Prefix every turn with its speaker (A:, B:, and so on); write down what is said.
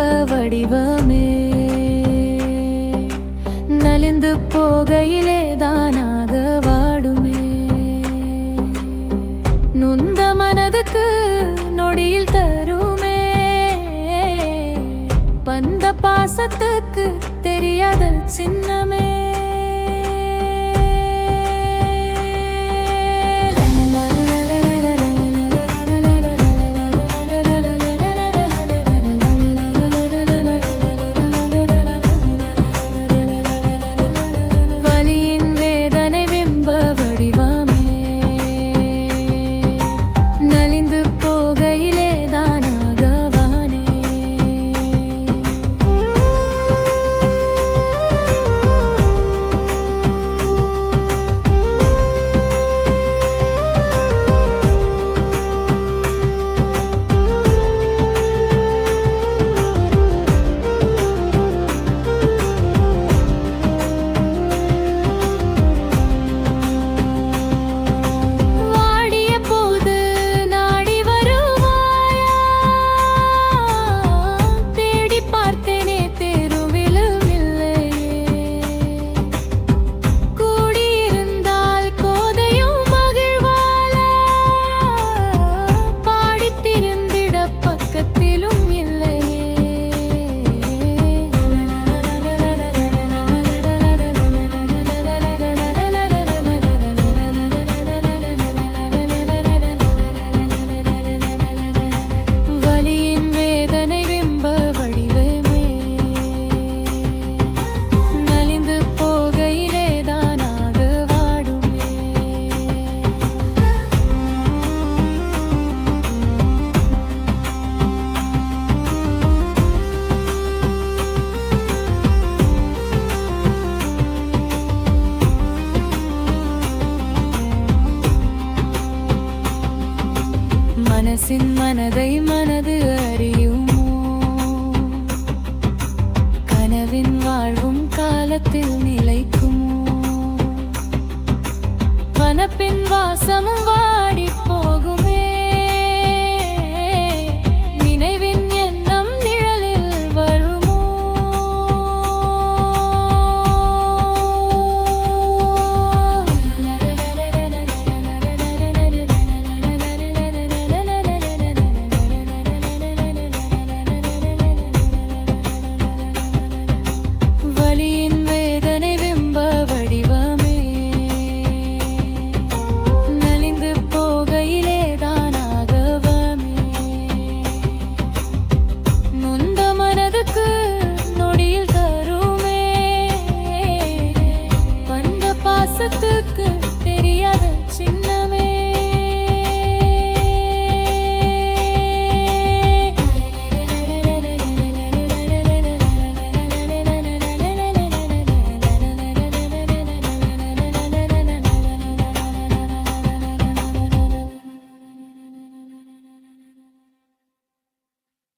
A: வடிவமே. நலிந்து போகையிலே தானாக வாடுமே. நுந்த மனதுக்கு நொடியில் தருமே. பந்த பாசத்துக்கு தெரியாத சின்னமே. மனசின் மனதை மனது அறியுமோ? கனவின் வாழ்வும் காலத்தில் நிலைக்குமோ? வனப்பின் வாச